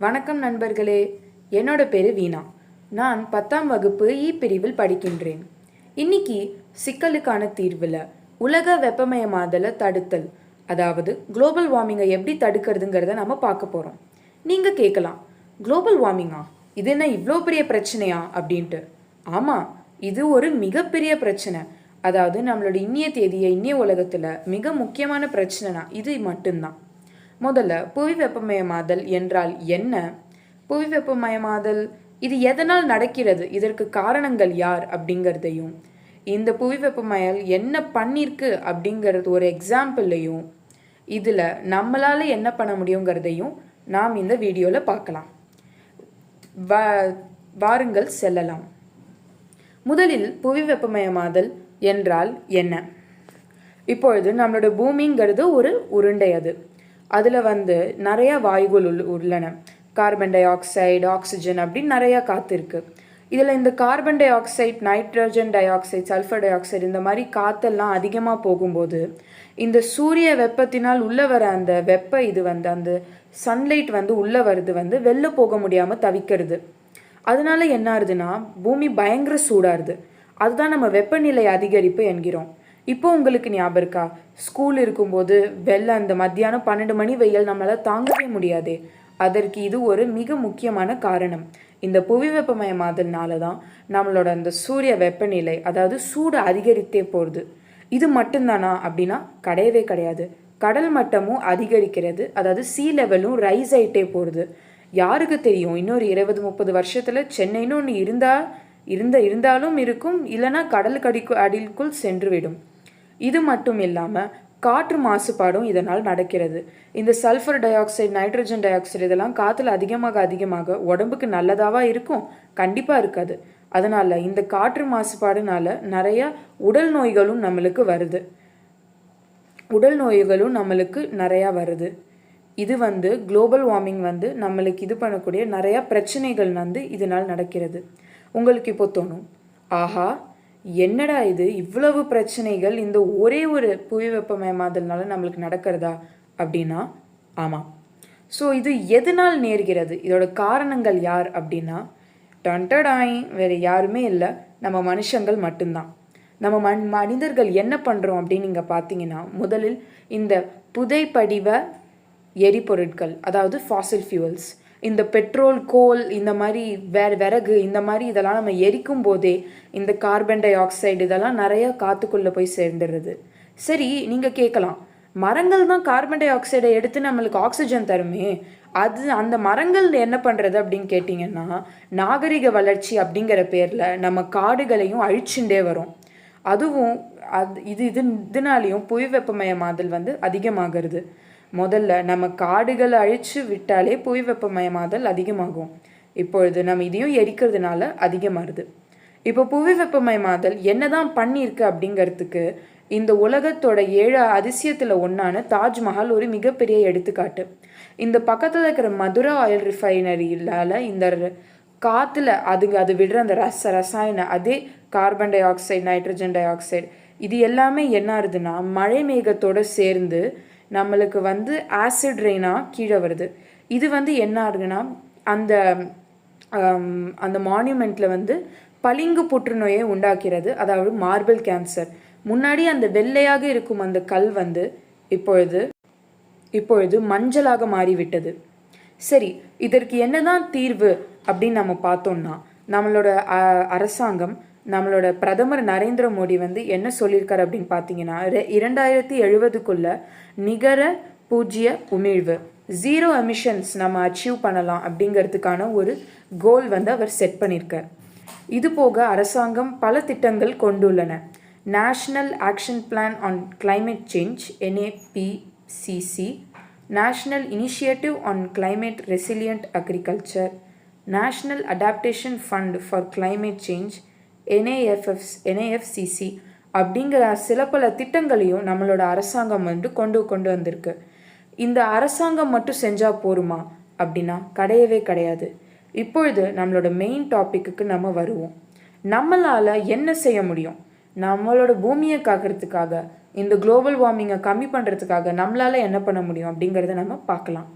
வணக்கம் நண்பர்களே. என்னோட பேரு வீணா. நான் பத்தாம் வகுப்பு இ பிரிவில் படிக்கின்றேன். இன்னைக்கு சிக்கலுக்கான தீர்வில் உலக வெப்பமயமாதலை தடுத்தல் அதாவது குளோபல் வார்மிங்கை எப்படி தடுக்கிறதுங்கிறத நம்ம பார்க்க போகிறோம் நீங்கள் கேட்கலாம் குளோபல் வார்மிங்கா? இது என்ன இவ்வளோ பெரிய பிரச்சனையா? அப்படின்ட்டு. ஆமாம் இது ஒரு மிகப்பெரிய பிரச்சனை. அதாவது நம்மளோட இன்னிய தேதியை இன்னிய உலகத்தில் மிக முக்கியமான பிரச்சனைனா இது மட்டும்தான். முதல்ல புவி வெப்பமயமாதல் என்றால் என்ன? புவி வெப்பமயமாதல் இது எதனால் நடக்கிறது? இதற்கு காரணங்கள் யார்? அப்படிங்கிறதையும். இந்த புவி வெப்பமயல் என்ன பண்ணிருக்கு? அப்படிங்கிறது ஒரு எக்ஸாம்பிள்லையும் இதில் நம்மளால் என்ன பண்ண முடியுங்கிறதையும் நாம் இந்த வீடியோவில் பார்க்கலாம். வா வாருங்கள் செல்லலாம். முதலில் புவி வெப்பமயமாதல் என்றால் என்ன? இப்பொழுது நம்மளோட பூமிங்கிறது ஒரு உருண்டை அது அதில் வந்து நிறைய வாயுகள் உள் உள்ளன. கார்பன் டை ஆக்சைடு ஆக்சிஜன் அப்படின்னு நிறையா காற்று இருக்குது இதில் இந்த carbon dioxide nitrogen dioxide sulphur dioxide இந்த மாதிரி காற்றெல்லாம் அதிகமாக போகும்போது இந்த சூரிய வெப்பத்தினால் உள்ளே வர அந்த வெப்ப இது வந்து அந்த சன்லைட் வந்து உள்ளே வருது வந்து வெளில போக முடியாமல் தவிக்கிறது. அதனால என்ன ஆகுதுன்னா பூமி பயங்கர சூடாகுது அதுதான் நம்ம வெப்பநிலை அதிகரிப்பு என்கிறோம். இப்போ உங்களுக்கு ஞாபகம் இருக்கா? ஸ்கூல் இருக்கும்போது வெளில அந்த மத்தியானம் பன்னெண்டு மணி வெயில் நம்மளால் தாங்கவே முடியாதே. அதற்கு இது ஒரு மிக முக்கியமான காரணம். இந்த புவி வெப்பமயமாதல்னால தான் நம்மளோட அந்த சூரிய வெப்பநிலை அதாவது சூடு அதிகரித்தே போகிறது இது மட்டும்தானா அப்படின்னா கிடையவே கிடையாது. கடல் மட்டமும் அதிகரிக்கிறது அதாவது சீ லெவலும் ரைஸ் ஆகிட்டே போகிறது யாருக்கு தெரியும்? இன்னொரு இருபது முப்பது வருஷத்தில் சென்னைன்னு ஒன்று இருந்தால் இருந்த இருந்தாலும் இருக்கும் இல்லைன்னா கடலுக்கு அடிக்கு அடிக்குள் சென்றுவிடும். இது மட்டும் இல்லாமல் காற்று மாசுபாடும் இதனால் நடக்கிறது. இந்த sulphur dioxide nitrogen dioxide இதெல்லாம் காற்றுல அதிகமாக அதிகமாக உடம்புக்கு நல்லதாவா இருக்கும்? கண்டிப்பாக இருக்காது. அதனால் இந்த காற்று மாசுபாடுனால நிறைய உடல் நோய்களும் நம்மளுக்கு வருது. உடல் நோய்களும் நம்மளுக்கு நிறையா வருது. இது வந்து குளோபல் வார்மிங் வந்து நம்மளுக்கு இது பண்ணக்கூடிய நிறையா பிரச்சனைகள் வந்து இதனால் நடக்கிறது. உங்களுக்கு இப்போ தோணும் ஆஹா என்னடா இது? இவ்வளவு பிரச்சனைகள் இந்த ஒரே ஒரு புவி வெப்பமயமாதல்னால நம்மளுக்கு நடக்கிறதா? அப்படின்னா ஆமாம் ஸோ இது எதனால் நேர்கிறது? இதோட காரணங்கள் யார் அப்படின்னா டண்டடாய் வேறு யாருமே இல்லை. நம்ம மனுஷங்கள் மட்டும்தான். நம்ம மண் மனிதர்கள் என்ன பண்ணுறோம் அப்படின்னு நீங்கள் பார்த்தீங்கன்னா முதலில் இந்த புதைப்படிவ எரிபொருட்கள் அதாவது ஃபாசில் ஃபியூவல்ஸ் இந்த பெட்ரோல் கோல் இந்த மாதிரி வேற விறகு இந்த மாதிரி இதெல்லாம் நம்ம எரிக்கும் போதே இந்த கார்பன் டை ஆக்சைடு இதெல்லாம் நிறைய காத்துக்குள்ளே போய் சேர்ந்துடுறது. சரி நீங்கள் கேட்கலாம். மரங்கள் தான் கார்பன் டை ஆக்சைடை எடுத்து நம்மளுக்கு ஆக்சிஜன் தருமே? அது அந்த மரங்கள் என்ன பண்ணுறது அப்படின்னு கேட்டிங்கன்னா நாகரிக வளர்ச்சி அப்படிங்கிற பேரில் நம்ம காடுகளையும் அழிச்சுட்டே வரும். அதுவும் அது இது இது இதனாலையும் புவி வெப்பமயமாதல் வந்து அதிகமாகிறது. முதல்ல நம்ம காடுகளை அழித்து விட்டாலே புவி வெப்பமயமாதல் அதிகமாகும். இப்பொழுது நம்ம இதையும் எரிக்கிறதுனால அதிகமாகுது. இப்போ புவி வெப்பமயமாதல் என்னதான் பண்ணியிருக்கு அப்படிங்கிறதுக்கு இந்த உலகத்தோட ஏழு அதிசயத்தில் ஒன்றான தாஜ்மஹால் ஒரு மிகப்பெரிய எடுத்துக்காட்டு. இந்த பக்கத்தில் இருக்கிற மதுரா ஆயில் ரிஃபைனரியால் இந்த காற்றுல அதுங்க அது விடுற அந்த ரச ரசாயன அதே carbon dioxide nitrogen dioxide இது எல்லாமே என்ன ஆகுதுன்னா மழை மேகத்தோடு சேர்ந்து நம்மளுக்கு வந்து ஆசிட் ரெயினாக கீழே வருது. இது வந்து என்ன ஆகுதுன்னா அந்த அந்த மான்யூமெண்ட்டில் வந்து பளிங்கு புற்றுநோயை உண்டாக்கிறது. அதாவது மார்பிள் கேன்சர் முன்னாடி அந்த வெள்ளையாக இருக்கும் அந்த கல் வந்து இப்பொழுது இப்பொழுது மஞ்சளாக மாறிவிட்டது. சரி இதற்கு என்னதான் தீர்வு அப்படின்னு நம்ம பார்த்தோம்னா நம்மளோட அரசாங்கம் நம்மளோட பிரதமர் நரேந்திர மோடி வந்து என்ன சொல்லியிருக்காரு அப்படின்னு பார்த்தீங்கன்னா இரண்டாயிரத்தி எழுபதுக்குள்ள நிகர பூஜ்ய உமிழ்வு ஜீரோ எமிஷன்ஸ் நம்ம அச்சீவ் பண்ணலாம் அப்படிங்கிறதுக்கான ஒரு கோல் வந்து அவர் செட் பண்ணியிருக்கார். இது போக அரசாங்கம் பல திட்டங்கள் கொண்டுள்ளன. National action plan on climate change NAPCC national initiative on climate resilient agriculture national adaptation fund for climate change NAFF NAFCC அப்படிங்கிற சில பல திட்டங்களையும் நம்மளோட அரசாங்கம் வந்து கொண்டு கொண்டு வந்திருக்கு. இந்த அரசாங்கம் மட்டும் செஞ்சால் போருமா? அப்படின்னா கிடையவே கிடையாது. இப்பொழுது நம்மளோட மெயின் டாப்பிக்கு நம்ம வருவோம். நம்மளால் என்ன செய்ய முடியும்? நம்மளோட பூமியை காக்கிறதுக்காக இந்த குளோபல் வார்மிங்கை கம்மி பண்ணுறதுக்காக நம்மளால் என்ன பண்ண முடியும் அப்படிங்கிறத நம்ம பார்க்கலாம்.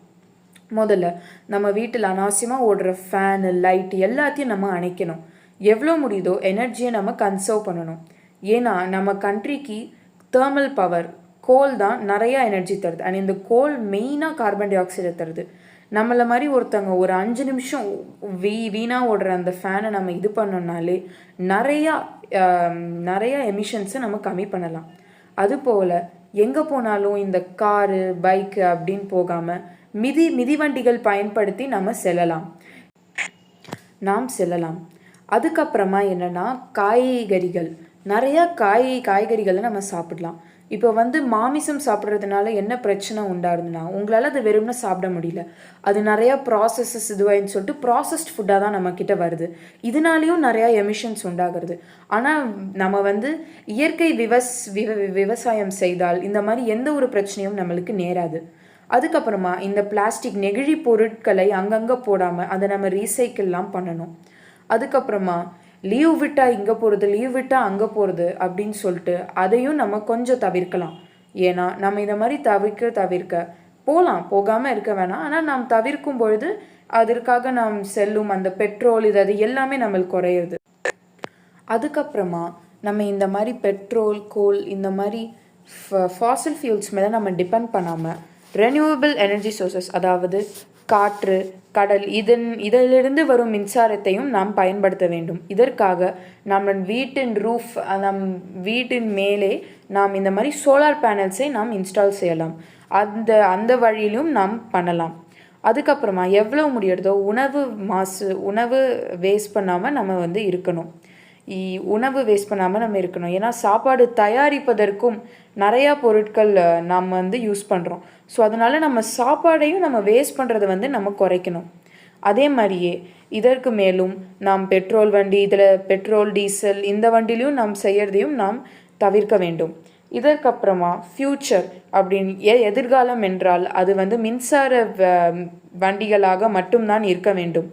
முதல்ல நம்ம வீட்டில் அனாவசியமாக ஓடுற ஃபேனு லைட் எல்லாத்தையும் நம்ம அணைக்கணும். எவ்வளோ முடியுதோ எனர்ஜியை நம்ம கன்சர்வ் பண்ணணும். ஏன்னா நம்ம கண்ட்ரிக்கு தேர்மல் பவர் கோல் தான் நிறையா எனர்ஜி தருது. அண்ட் இந்த கோல் மெயினாக கார்பன் டை ஆக்சைடை தருது. நம்மளை மாதிரி ஒருத்தவங்க ஒரு அஞ்சு நிமிஷம் வீ வீணாக ஓடுற அந்த ஃபேனை நம்ம இது பண்ணோம்னாலே நிறையா நிறையா எமிஷன்ஸை நம்ம கம்மி பண்ணலாம். அதுபோல் எங்கே போனாலும் இந்த காரு பைக்கு அப்படின்னு போகாமல் மிதி மிதிவண்டிகள் பயன்படுத்தி நம்ம செல்லலாம். நாம் செல்லலாம். அதுக்கப்புறமா என்னென்னா காய்கறிகள். நிறையா காய் காய்கறிகளை நம்ம சாப்பிடலாம். இப்போ வந்து மாமிசம் சாப்பிட்றதுனால என்ன பிரச்சனை உண்டாருதுன்னா உங்களால் அது வெறும்னு சாப்பிட முடியல. அது நிறையா ப்ராசஸஸ் இதுவாயின்னு சொல்லிட்டு ப்ராசஸ்ட் ஃபுட்டாக தான் நம்மக்கிட்ட வருது. இதனாலேயும் நிறையா எமிஷன்ஸ் உண்டாகிறது. ஆனால் நம்ம வந்து இயற்கை விவஸ் விவ விவசாயம் செய்தால் இந்த மாதிரி எந்த ஒரு பிரச்சனையும் நம்மளுக்கு நேராது. அதுக்கப்புறமா இந்த பிளாஸ்டிக் நெகிழி பொருட்களை அங்கங்கே போடாமல் அதை நம்ம ரீசைக்கிள்லாம் பண்ணணும். அதுக்கப்புறமா லீவ் விட்டால் இங்கே போகிறது லீவ் விட்டால் அங்கே போகிறது அப்படின்னு சொல்லிட்டு அதையும் நம்ம கொஞ்சம் தவிர்க்கலாம். ஏன்னா நம்ம இதை மாதிரி தவிர்க்க தவிர்க்க போகலாம். போகாமல் இருக்க வேணாம். ஆனால் நாம் தவிர்க்கும் பொழுது அதற்காக நாம் செல்லும் அந்த பெட்ரோல் இது அது எல்லாமே நம்மளுக்கு குறையுது அதுக்கப்புறமா நம்ம இந்த மாதிரி பெட்ரோல் கோல் இந்த மாதிரி ஃபாசில் ஃபியூல்ஸ் மேலே நம்ம டிபெண்ட் பண்ணாமல் ரெனியூவபிள் எனர்ஜி சோர்சஸ் அதாவது காற்று கடல் இதன் இதிலிருந்து வரும் மின்சாரத்தையும் நாம் பயன்படுத்த வேண்டும். இதற்காக நம்ம வீட்டின் ரூஃப் நம் வீட்டின் மேலே நாம் இந்த மாதிரி சோலார் பேனல்ஸை நாம் இன்ஸ்டால் செய்யலாம். அந்த அந்த வழியிலும் நாம் பண்ணலாம். அதுக்கப்புறமா எவ்வளோ முடியறதோ உணவு மாசு உணவு வேஸ்ட் பண்ணாமல் நம்ம வந்து இருக்கணும். உணவு வேஸ்ட் பண்ணாமல் நம்ம இருக்கணும். ஏன்னா சாப்பாடு தயாரிப்பதற்கும் நிறையா பொருட்கள் நாம் வந்து யூஸ் பண்ணுறோம் ஸோ அதனால் நம்ம சாப்பாடையும் நம்ம வேஸ்ட் பண்ணுறத வந்து நம்ம குறைக்கணும். அதே மாதிரியே இதற்கு மேலும் நாம் பெட்ரோல் வண்டி இதில் பெட்ரோல் டீசல் இந்த வண்டிலையும் நாம் செய்யறதையும் நாம் தவிர்க்க வேண்டும். இதற்கப்புறமா ஃப்யூச்சர் அப்படின்னு எ- எதிர்காலம் என்றால் அது வந்து மின்சார வ- வண்டிகளாக மட்டும்தான் இருக்க வேண்டும்.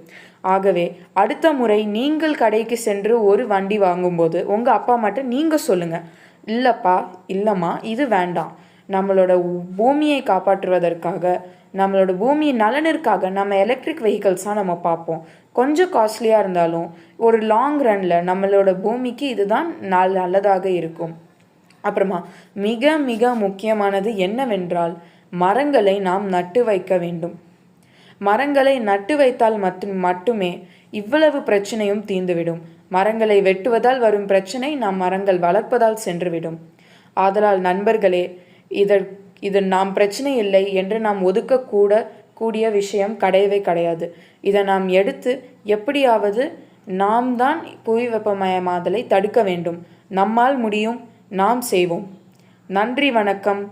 ஆகவே அடுத்த முறை நீங்கள் கடைக்கு சென்று ஒரு வண்டி வாங்கும்போது உங்கள் அப்பா மட்டும் நீங்கள் சொல்லுங்கள் இல்லைப்பா இல்லைம்மா இது வேண்டாம். நம்மளோட பூமியை காப்பாற்றுவதற்காக நம்மளோட பூமியின் நலனிற்காக நம்ம எலக்ட்ரிக் வெஹிக்கல்ஸாக நம்ம பார்ப்போம். கொஞ்சம் காஸ்ட்லியாக இருந்தாலும் ஒரு லாங் ரனில் நம்மளோட பூமிக்கு இதுதான் நல் நல்லதாக இருக்கும். அப்புறமா மிக மிக முக்கியமானது என்னவென்றால் மரங்களை நாம் நட்டு வைக்க வேண்டும். மரங்களை நட்டு வைத்தால் மட்டும் மட்டுமே இவ்வளவு பிரச்சனையும் தீர்ந்துவிடும். மரங்களை வெட்டுவதால் வரும் பிரச்சனை நாம் மரங்கள் வளர்ப்பதால் சென்றுவிடும். ஆதலால் நண்பர்களே இதற் இது நாம் பிரச்சனை இல்லை என்று நாம் ஒதுக்கக்கூட கூடிய விஷயம் கிடையவே கிடையாது. இதை நாம் எடுத்து எப்படியாவது நாம் தான் புவி வெப்பமயமாதலை தடுக்க வேண்டும். நம்மால் முடியும் நாம் செய்வோம். நன்றி வணக்கம்.